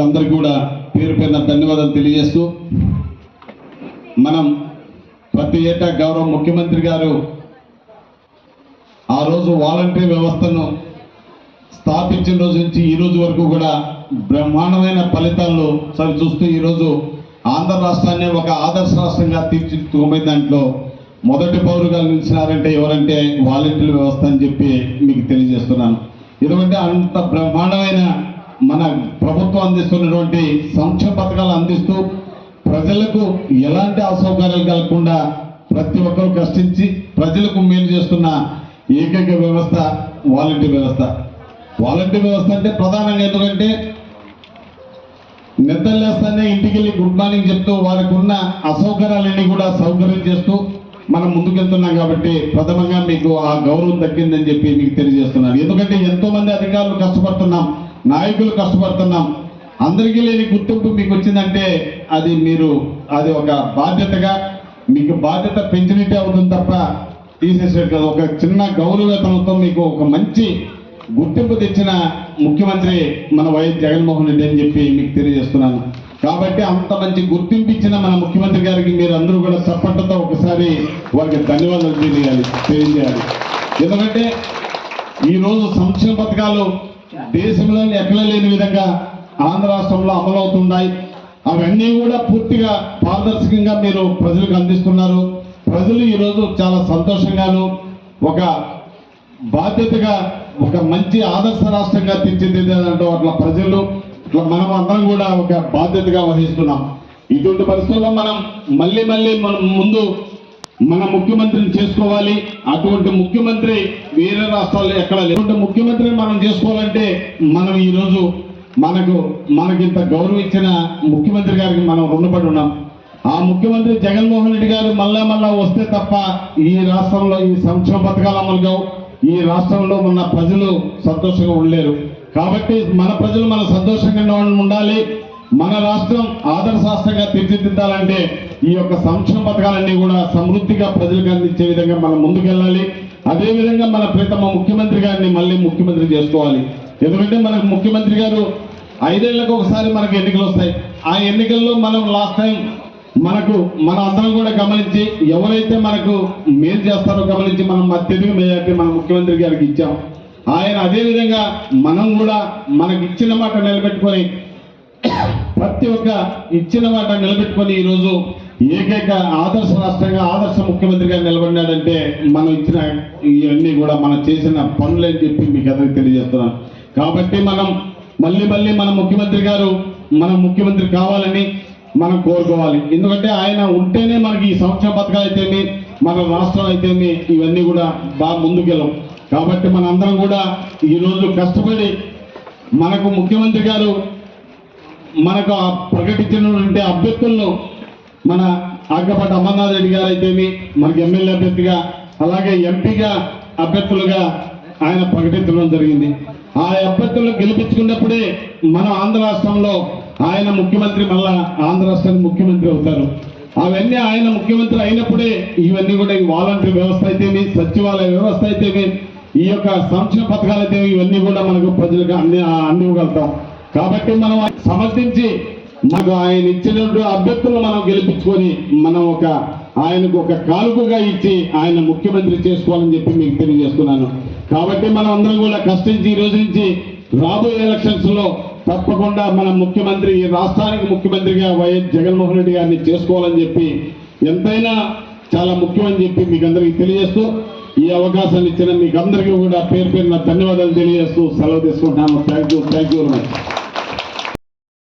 వీళ్ళందరికీ కూడా పేరు పేరున ధన్యవాదాలు తెలియజేస్తూ మనం ప్రతి ఏటా గౌరవ ముఖ్యమంత్రి గారు ఆ రోజు వాలంటరీ వ్యవస్థను స్థాపించిన రోజు నుంచి ఈ రోజు వరకు కూడా బ్రహ్మాండమైన ఫలితాలు సరి చూస్తూ ఈరోజు ఆంధ్ర రాష్ట్రాన్ని ఒక ఆదర్శ రాష్ట్రంగా తీర్చిదిద్దుకునే దాంట్లో మొదటి పౌరుగా నిలిచినారంటే ఎవరంటే వాలంటీర్ వ్యవస్థ అని చెప్పి మీకు తెలియజేస్తున్నాను. ఎందుకంటే అంత బ్రహ్మాండమైన మన ప్రభుత్వం అందిస్తున్నటువంటి సంక్షేమ పథకాలు అందిస్తూ ప్రజలకు ఎలాంటి అసౌకర్యాలు కలగకుండా ప్రతి ఒక్కరూ కష్టించి ప్రజలకు మేలు చేస్తున్న ఏకైక వ్యవస్థ వాలంటీర్ వ్యవస్థ. వాలంటీర్ వ్యవస్థ అంటే ప్రధానంగా ఎందుకంటే నిద్రలేస్తానే ఇంటికి వెళ్ళి గుడ్ మార్నింగ్ చెప్తూ వారికి ఉన్న అసౌకర్యాలన్నీ కూడా సౌకర్యం చేస్తూ మనం ముందుకెళ్తున్నాం కాబట్టి ప్రథమంగా మీకు ఆ గౌరవం తగ్గిందని చెప్పి మీకు తెలియజేస్తున్నాను. ఎందుకంటే ఎంతోమంది అధికారులు కష్టపడుతున్నాం. నాయకులు కష్టపడుతున్నాం. అందరికీ లేని గుర్తింపు మీకు వచ్చిందంటే అది మీరు అది ఒక బాధ్యతగా మీకు బాధ్యత పెంచినట్టే అవుతుంది తప్ప తీసేసేది కాదు. ఒక చిన్న గౌరవేతనంతో మీకు ఒక మంచి గుర్తింపు తెచ్చిన ముఖ్యమంత్రి మన వైఎస్ జగన్మోహన్ రెడ్డి అని చెప్పి మీకు తెలియజేస్తున్నాను. కాబట్టి అంత మంచి గుర్తింపు ఇచ్చిన మన ముఖ్యమంత్రి గారికి మీరు అందరూ కూడా చప్పట్లతో ఒకసారి వారికి ధన్యవాదాలు తెలియాలి తెలియజేయాలి. ఎందుకంటే ఈరోజు సంక్షేమ పథకాలు దేశంలో ఎక్కడ లేని విధంగా ఆంధ్ర రాష్ట్రంలో అమలవుతున్నాయి. అవన్నీ కూడా పూర్తిగా పారదర్శకంగా మీరు ప్రజలకు అందిస్తున్నారు. ప్రజలు ఈరోజు చాలా సంతోషంగాను ఒక బాధ్యతగా ఒక మంచి ఆదర్శ రాష్ట్రంగా తీర్చిదిద్దేదంటూ అట్లా ప్రజలు ఇట్లా మనం అందరం కూడా ఒక బాధ్యతగా వహిస్తున్నాం. ఇటువంటి పరిస్థితుల్లో మనం మళ్ళీ మళ్ళీ మనం ముందు మన ముఖ్యమంత్రిని చేసుకోవాలి. అటువంటి ముఖ్యమంత్రి వేరే రాష్ట్రాల్లో ఎక్కడ లేకుంటే ముఖ్యమంత్రిని మనం చేసుకోవాలంటే మనం ఈరోజు మనకు మనకింత గౌరవం ఇచ్చిన ముఖ్యమంత్రి గారికి మనం రుణపడి ఉన్నాం. ఆ ముఖ్యమంత్రి జగన్మోహన్ రెడ్డి గారు మళ్ళా మళ్ళా వస్తే తప్ప ఈ రాష్ట్రంలో ఈ సంక్షేమ పథకాలు అమలు కావు. ఈ రాష్ట్రంలో ఉన్న ప్రజలు సంతోషంగా ఉండలేరు. కాబట్టి మన ప్రజలు మన సంతోషంగా ఉండాలి. మన రాష్ట్రం ఆదర్శాస్త్రంగా తీర్చిదిద్దాలంటే ఈ యొక్క సంక్షేమ పథకాలన్నీ కూడా సమృద్ధిగా ప్రజలకు అందించే విధంగా మనం ముందుకెళ్ళాలి. అదేవిధంగా మన ప్రీతమ ముఖ్యమంత్రి గారిని మళ్ళీ ముఖ్యమంత్రి చేసుకోవాలి. ఎందుకంటే మనకు ముఖ్యమంత్రి గారు ఐదేళ్ళకు ఒకసారి మనకు ఎన్నికలు వస్తాయి. ఆ ఎన్నికల్లో మనం లాస్ట్ టైం మనకు మన అందరం కూడా గమనించి ఎవరైతే మనకు మేలు చేస్తారో గమనించి మనం అత్యధిక మెజార్టీ మన ముఖ్యమంత్రి గారికి ఇచ్చాం. ఆయన అదేవిధంగా మనం కూడా మనకి ఇచ్చిన మాట నిలబెట్టుకొని ప్రతి ఒక్క ఇచ్చిన మాట నిలబెట్టుకొని ఈరోజు ఏకైక ఆదర్శ రాష్ట్రంగా ఆదర్శ ముఖ్యమంత్రిగా నిలబడినాడంటే మనం ఇచ్చిన ఇవన్నీ కూడా మనం చేసిన పనులని చెప్పి మీకు అందరికి తెలియజేస్తున్నాను. కాబట్టి మనం మళ్ళీ మళ్ళీ మన ముఖ్యమంత్రి గారు మన ముఖ్యమంత్రి కావాలని మనం కోరుకోవాలి. ఎందుకంటే ఆయన ఉంటేనే మనకి ఈ సంక్షేమ పథకాలు అయితేమి మన రాష్ట్రం అయితేమి ఇవన్నీ కూడా బాగా ముందుకెళ్ళం కాబట్టి మనందరం కూడా ఈరోజు కష్టపడి మనకు ముఖ్యమంత్రి గారు మనకు ఆ ప్రకటించినటువంటి అభ్యర్థులను మన ఆగ్గపాటి అమర్నాథ్ రెడ్డి గారు అయితేమి మనకి ఎమ్మెల్యే అభ్యర్థిగా అలాగే ఎంపీగా అభ్యర్థులుగా ఆయన ప్రకటించడం జరిగింది. ఆ అభ్యర్థులను గెలిపించుకున్నప్పుడే మన ఆంధ్ర రాష్ట్రంలో ఆయన ముఖ్యమంత్రి మళ్ళా ఆంధ్ర రాష్ట్రానికి ముఖ్యమంత్రి అవుతారు. అవన్నీ ఆయన ముఖ్యమంత్రి అయినప్పుడే ఇవన్నీ కూడా ఈ వాలంటీర్ వ్యవస్థ అయితేమి సచివాలయ వ్యవస్థ అయితేమి ఈ యొక్క సంక్షేమ పథకాలు అయితే ఇవన్నీ కూడా మనకు ప్రజలకు అన్ని అందివ్వగలుగుతాం. కాబట్టి మనం సమర్థించి మనకు ఆయన ఇచ్చినటువంటి అభ్యర్థులను మనం గెలిపించుకొని మనం ఒక ఆయనకు ఒక కానుకగా ఇచ్చి ఆయన ముఖ్యమంత్రి చేసుకోవాలని చెప్పి మీకు తెలియజేస్తున్నాను. కాబట్టి మనం అందరం కూడా కష్టించి ఈ రోజు నుంచి రాబోయే ఎలక్షన్స్లో తప్పకుండా మన ముఖ్యమంత్రి ఈ రాష్ట్రానికి ముఖ్యమంత్రిగా వైఎస్ జగన్మోహన్ రెడ్డి గారిని చేసుకోవాలని చెప్పి ఎంతైనా చాలా ముఖ్యమని చెప్పి మీకు అందరికీ తెలియజేస్తూ ఈ అవకాశాన్ని ఇచ్చిన మీకు అందరికీ కూడా పేరు పేరున ధన్యవాదాలు తెలియజేస్తూ సెలవు తీసుకుంటున్నాను thank you thank you very much